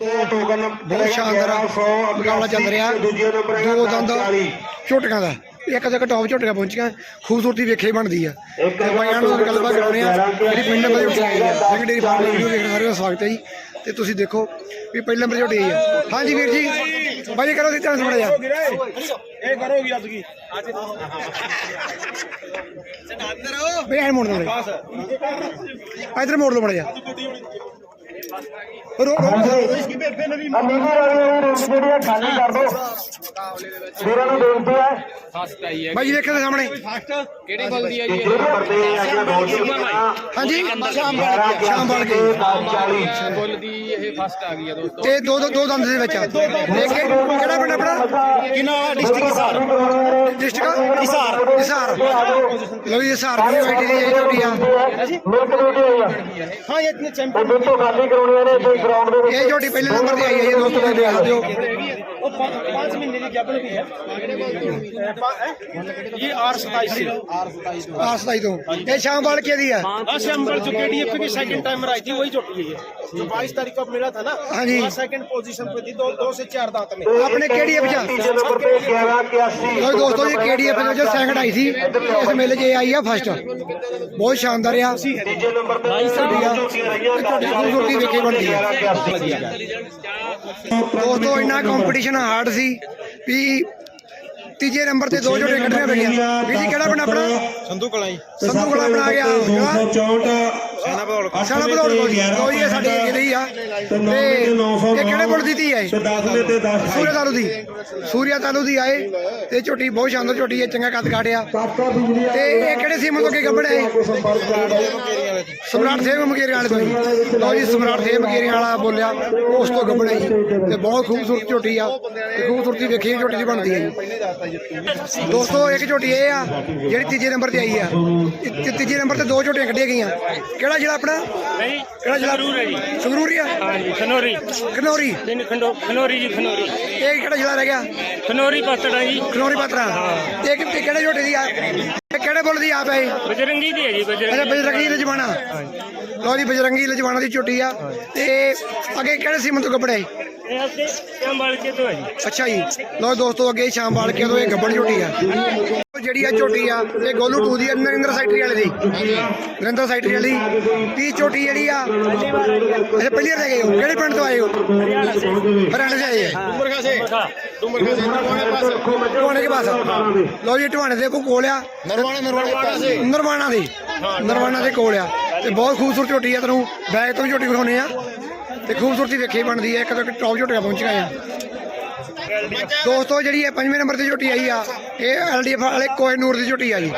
Token ਬਹੁਤ ਸ਼ਾਨਦਾਰ ਮੁਕਾਬਲਾ ਚੱਲ ਰਿਹਾ। ਦੋ ਦੰਦ 40 ਝੋਟੀਆਂ ਦਾ। ਇੱਕ ਤੱਕ ਟੌਪ ਝੋਟੀਆਂ ਪਹੁੰਚੀਆਂ ਖੂਬਸੂਰਤੀ ਵੇਖੇ ਬਣਦੀ ਆ। ਤੇ ਬਾਈਆਂ ਨੂੰ ਗੱਲਬਾਤ ਕਰਾਉਣੇ ਆ ਜਿਹੜੀ ਪਿੰਡ ਨੰਬਰ ਝੋਟੀ ਆਈ ਆ ਸਿੰਘ ਡੇਰੀ ਫਾਰਮ ਦੀ ਵੀਡੀਓ ਵੇਖਣ ਸਾਰੇ ਦਾ ਸਵਾਗਤ ਹੈ ਜੀ। ਤੇ ਤੁਸੀਂ ਦੇਖੋ ਵੀ ਪਹਿਲੇ ਨੰਬਰ ਝੋਟੀ ਆ। ਹਾਂਜੀ ਵੀਰ ਜੀ ਬਾਈ ਕਰੋ ਸੀ ਚਾਂਸ ਬੜਾ ਜਾ ਇਹ ਕਰੋਗੀ ਅੱਜ ਕੀ? ਬਈ ਐ ਮੋੜ ਦੋ ਇਧਰ ਮੋੜ ਲਓ ਬੜਾ ਰੋ ਰੋ ਅਮੀਰੀ ਵਾਲੀ ਰੂਮ ਜਿਹੜੀਆਂ ਖਾਲੀ ਕਰ ਦੋ। ਵੀਰਾਂ ਨੂੰ ਬੇਨਤੀ ਹੈ। ਬਾਈ ਜੀ ਦੇਖੋ ਤੇ ਸਾਹਮਣੇ। ਕਿਹੜੀ ਬਲਦੀ ਆ ਜੀ? ਜਿਹੜੇ ਨੰਬਰ ਤੇ ਅਗਲਾ ਦੋ ਟਿਕਟਾਂ ਹਾਂਜੀ ਸ਼ਾਮ ਬਣ ਕੇ 40 ਬੁੱਲ ਦੀ ਇਹ ਫਸਟ ਆ ਗਈ ਆ ਦੋਸਤੋ। ਤੇ ਦੋ ਦੋ ਦੋ ਦੰਦ ਦੇ ਵਿੱਚ ਆ। ਦੇਖ ਕੇ ਕਿਹੜਾ ਪਿੰਡ ਆਪਣਾ? ਕਿਨਾ? ਡਿਸਟ੍ਰਿਕਟ ਹਿਸਾਰ। ਡਿਸਟ੍ਰਿਕਟ? ਹਿਸਾਰ। शाम वाल हाँ, की तारीख को मिला था ना हाँ जी। सेकंड पोजीशन पे थी दो दो से चार दांत में। आपने केडीएफ जा दोस्तों ये केडीएफ जो सेकंड आई थी। ਇਸ ਮੇਲੇ 'ਚ ਆਈ ਆ ਫਸਟ ਬਹੁਤ ਸ਼ਾਨਦਾਰ ਆ। ਤੀਜੇ ਨੰਬਰ ਤੇ ਭਾਈ ਸਾਹਿਬ ਝੋਟੀਆਂ ਰਹੀਆਂ ਤੁਹਾਡੀ ਝੋਟੀ ਵੇਖੇ ਬਣਦੀ ਆ। ਦੋਸਤੋ ਇੰਨਾ ਕੰਪੀਟੀਸ਼ਨ ਹਾਰਡ ਸੀ ਵੀ ਤੀਜੇ ਨੰਬਰ ਤੇ ਦੋ ਜੋੜੇ ਕੱਢਣੇ ਪਈਆਂ ਵੀ ਜੀ ਕਿਹੜਾ ਬਣਾ ਆਪਣਾ? ਸੰਧੂ ਕਲਾ ਸੰਧੂ ਕਲਾ ਜਿਹੜਾ 264 ਸਾਡਾ ਬਲੌੜ ਕੋਲ ਲੋ ਜੀ ਇਹ ਸਾਡੀ ਜਿਹੜੀ ਆ। ਤੇ ਇਹ ਕਿਹੜੇ ਬੁੱਲ ਦੀ ਧੀ ਹੈ ਤੇ 10 ਦੇ ਤੇ 10 ਸੂਰਿਆ ਤਾਲੂ ਦੀ। ਸੂਰਿਆ ਤਾਲੂ ਦੀ ਆਏ ਤੇ ਝੋਟੀ ਬਹੁਤ ਸ਼ਾਨਦਾਰ ਝੋਟੀ ਹੈ ਚੰਗਾ ਕੱਦ ਕਾਟਿਆ ਤੇ ਇਹ ਕਿਹੜੇ ਸੀਮਨ ਤੋਂ ਕੇ ਗੱਬੜੇ ਸਮਰਾਟ ਸਿੰਘ ਮਕੇਰੀਆਂ ਵਾਲੇ ਤੋਂ ਜੀ। ਲਓ ਜੀ ਸਮਰਾਟ ਸਿੰਘ ਮਕੇਰੀਆਂ ਵਾਲਾ ਬੋਲਿਆ ਉਸ ਤੋਂ ਗੱਬੜੇ ਜੀ। ਤੇ ਬਹੁਤ ਖੂਬਸੂਰਤ ਝੋਟੀ ਆ। ਤੇ ਖੂਬਸੂਰਤੀ ਵੇਖੀ ਝੋਟੀ ਦੀ ਬਣਦੀ ਹੈ ਜੀ। ਦੋਸਤੋ ਇੱਕ ਝੋਟੀ ਇਹ ਆ ਜਿਹੜੀ ਤੀਜੇ ਨੰਬਰ ਤੇ ਆਈ ਆ। ਤੇ ਤੀਜੇ ਨੰਬਰ ਤੇ ਦੋ ਝੋਟੀਆਂ ਕੱਢੀਆਂ ਗਈਆਂ। ਕਿਹੜਾ ਜ਼ਿਲ੍ਹਾ ਆਪਣਾ? ਨਹੀਂ ਕਿਹੜਾ ਜ਼ਿਲ੍ਹਾ? ਸੰਗਰੂਰ ਹੀ ਆ? ਹਾਂਜੀ ਖਨੋਰੀ। ਖਨੌਰੀ? ਤਿੰਨ ਖੰਡੋ ਖਨੋਰੀ ਜੀ ਖਨੋਰੀ। ਇਹ ਕਿਹੜਾ ਜ਼ਿਲ੍ਹਾ ਰਹਿ ਗਿਆ? ਖਨੋਰੀ ਪਾਤੜਾ ਜੀ। ਖਨੌਰੀ ਪਾਤਰਾ ਤੇ ਕਿ- ਤੇ ਕਿਹੜੇ ਝੋਟੇ ਦੀ ਆ? ਕਿਹੜੇ ਬੁੱਲ ਦੀ ਆਪ ਹੈ ਇਹ? ਬਜਰੰਗੀ ਦੀ ਹੈ ਜੀ ਅੱਛਾ ਬਜਰੰਗੀ ਬਜਰੰਗੀ ਲਜਵਾਣਾ ਲਓ ਜੀ ਬਜਰੰਗੀ ਲਜਵਾਣਾ ਦੀ ਝੋਟੀ ਆ। ਤੇ ਅੱਗੇ ਕਿਹੜੇ ਸੀਮਨ ਤੋਂ ਕੱਪੜੇ? ਇਹ ਆਪਣੇ ਅੰਬਾਲ ਕੇ ਤੋਂ ਹੈ ਜੀ। ਅੱਛਾ ਜੀ। ਲਓ ਦੋਸਤੋ ਅੱਗੇ ਸ਼ਾਮ ਵਾਲ ਕੇ ਤੋਂ ਇਹ ਗੱਬੜ ਝੋਟੀ ਆ। ਜਿਹੜੀ ਆ ਝੋਟੀ ਆ ਇਹ ਗੋਲੂ 2 ਦੀ ਨਰਿੰਦਰ ਸੈਕਟਰੀ ਵਾਲੇ ਦੀ। ਨਰਿੰਦਰ ਸੈਕਟਰੀ ਵਾਲੀ। ਤੀ ਝੋਟੀ ਜਿਹੜੀ ਆ ਅੱਛਾ ਪਹਿਲੀ ਵਾਰ ਲੈ ਹੋ? ਕਿਹੜੇ ਪਿੰਡ ਤੋਂ ਆਏ ਹੋ? ਹਰਿਆਣਾ ਸੇ ਹੈ ਉਮਰ ਖਾਸੇ ਉਮਰ ਖਾਸੇ ਨਰਵਾਣੇ ਪਾਸ। ਟਵਾਣੇ ਦੇ ਪਾਸ। ਲੋ ਜੀ ਟਵਾਣੇ ਦੇ ਕੋ ਕੋਲ ਨਰਵਾਣੇ ਨਰਵਾਣੇ ਪਾਸ। ਨਰਵਾਣਾ ਦੀ। ਨਰਵਾਣਾ ਦੇ ਕੋਲ ਆ। ਤੇ ਬਹੁਤ ਖੂਬਸੂਰਤ ਝੋਟੀ ਆ ਤੈਨੂੰ। ਬੈਗ ਤੋਂ ਵੀ ਝੋਟੀ ਵਿਖਾਉਨੇ ਆ। ਤੇ ਖੂਬਸੂਰਤੀ ਵੇਖੀ ਬਣਦੀ ਹੈ ਇੱਕ ਤੋਂ ਇੱਕ ਟੌਪ ਝੋਟੀਆਂ ਪਹੁੰਚ ਗਏ ਆ। ਦੋਸਤੋ ਜਿਹੜੀ ਇਹ ਪੰਜਵੇਂ ਨੰਬਰ ਤੇ ਝੋਟੀ ਆਈ ਆ ਇਹ ਐਲਡੀਐਫ ਵਾਲੇ ਕੋਹਿਨੂਰ ਦੀ ਝੋਟੀ ਆ ਜੀ।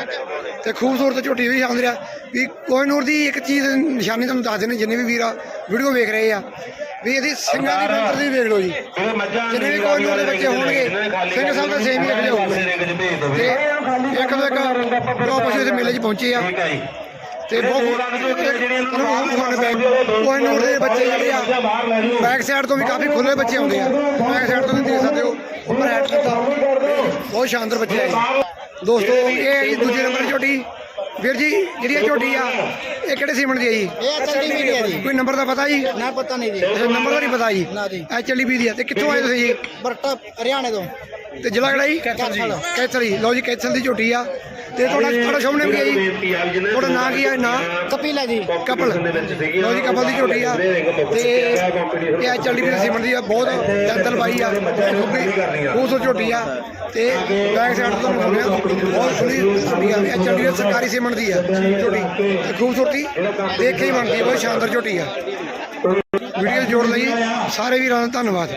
ਤੇ ਖੂਬਸੂਰਤ ਝੋਟੀ ਵੀ ਆਉਂਦੀ ਆ ਵੀ ਕੋਹਿਨੂਰ ਦੀ ਇੱਕ ਚੀਜ਼ ਨਿਸ਼ਾਨੀ ਤੁਹਾਨੂੰ ਦੱਸ ਦੇਣੀ ਜਿੰਨੇ ਵੀ ਵੀਰ ਆ ਵੀਡੀਓ ਵੇਖ ਰਹੇ ਆ। ਵੀ ਇਹਦੀ ਸਿੰਘਾਂ ਦੀ ਬੰਤਰ ਦੀ ਵੇਖ ਲਓ ਜੀ। ਜਿੰਨੇ ਵੀ ਕੋਹਿਨੂਰ ਦੇ ਬੱਚੇ ਹੋਣਗੇ ਸਿੰਘ ਸਾਹਿਬ ਦਾ ਸੇਮ ਹੀ ਰੱਖਦੇ ਹੋਣਗੇ। ਤੇ ਇੱਕ ਤੋਂ ਇੱਕ ਦੋ ਪਸ਼ੂ ਇਸ ਮੇਲੇ 'ਚ ਪਹੁੰਚੇ ਆ। ਠੀਕ ਹੈ ਜੀ। ਤੇ ਬਹੁਤ ਕੋਈ ਨੋਟ ਦੇ ਬੱਚੇ ਜਿਹੜੇ ਆ ਬੈਕ ਸਾਈਡ ਤੋਂ ਵੀ ਕਾਫੀ ਖੁੱਲੇ ਬੱਚੇ ਆਉਂਦੇ ਆ। ਬੈਕ ਸਾਈਡ ਤੋਂ ਵੀ ਦੇਖ ਸਕਦੇ ਹੋ ਉੱਪਰ ਐਡ ਕੀਤਾ। ਬਹੁਤ ਸ਼ਾਨਦਾਰ ਬੱਚੇ ਆ ਦੋਸਤੋ ਇਹ ਜੀ ਦੂਜੇ ਨੰਬਰ ਝੋਟੀ ਵੀਰ ਜੀ ਜਿਹੜੀ ਇਹ ਝੋਟੀ ਆ ਇਹ ਕਿਹੜੇ ਸੀਮਨ ਦੀ ਆ ਜੀ? ਇਹ ਚੱਲੀ ਵੀ ਦੀ ਆ ਜੀ। ਕੋਈ ਨੰਬਰ ਦਾ ਪਤਾ ਜੀ? ਨਾ ਪਤਾ ਨਹੀਂ ਜੀ। ਨੰਬਰ ਦਾ ਨਹੀਂ ਪਤਾ ਜੀ? ਨਾ ਜੀ। ਇਹ ਚੱਲੀ ਵੀ ਦੀ ਆ। ਤੇ ਕਿੱਥੋਂ ਆਏ ਤੁਸੀਂ ਜੀ? ਬਰਟਾ ਹਰਿਆਣੇ ਤੋਂ। ਤੇ ਜ਼ਿਲ੍ਹਾ ਕਿਹੜਾ ਜੀ? ਕੈਥਲ। ਜੀ। ਲਓ ਜੀ ਕੈਥਲ ਦੀ ਝੋਟੀ ਆ। ਤੇ ਤੁਹਾਡਾ ਤੁਹਾਡਾ ਸਾਹਮਣੇ ਵੀ ਹੈ ਜੀ। ਤੁਹਾਡਾ ਨਾਂ ਕੀ ਹੈ? ਨਾਂ? ਕਪਿਲ ਹੈ ਜੀ। ਕਪਲ। ਲੋ ਜੀ ਕਪਲ ਦੀ ਝੋਟੀ ਆ। ਤੇ ਇਹ ਆ ਚੱਲਦੀ ਵੀ ਸਿਮਰ ਦੀ ਆ ਬਹੁਤ ਦੰਦਲ ਬਾਈ ਆ। ਉਸ ਝੋਟੀ ਆ। ਤੇ ਬੈਕ ਸਾਈਡ ਤੋਂ ਮੁੰਡਿਆ ਬਹੁਤ ਸੁਣੀ ਝੋਟੀ ਆ। ਇਹ ਚੱਲਦੀ ਸਰਕਾਰੀ ਸਿਮਰ ਦੀ ਆ ਝੋਟੀ। ਖੂਬਸੂਰਤੀ ਦੇਖ ਹੀ ਬਣਦੀ ਬਹੁਤ ਸ਼ਾਨਦਾਰ ਝੋਟੀ ਆ। ਵੀਡੀਓ ਜੋੜ ਲਈ ਸਾਰੇ ਵੀਰਾਂ ਦਾ ਧੰਨਵਾਦ।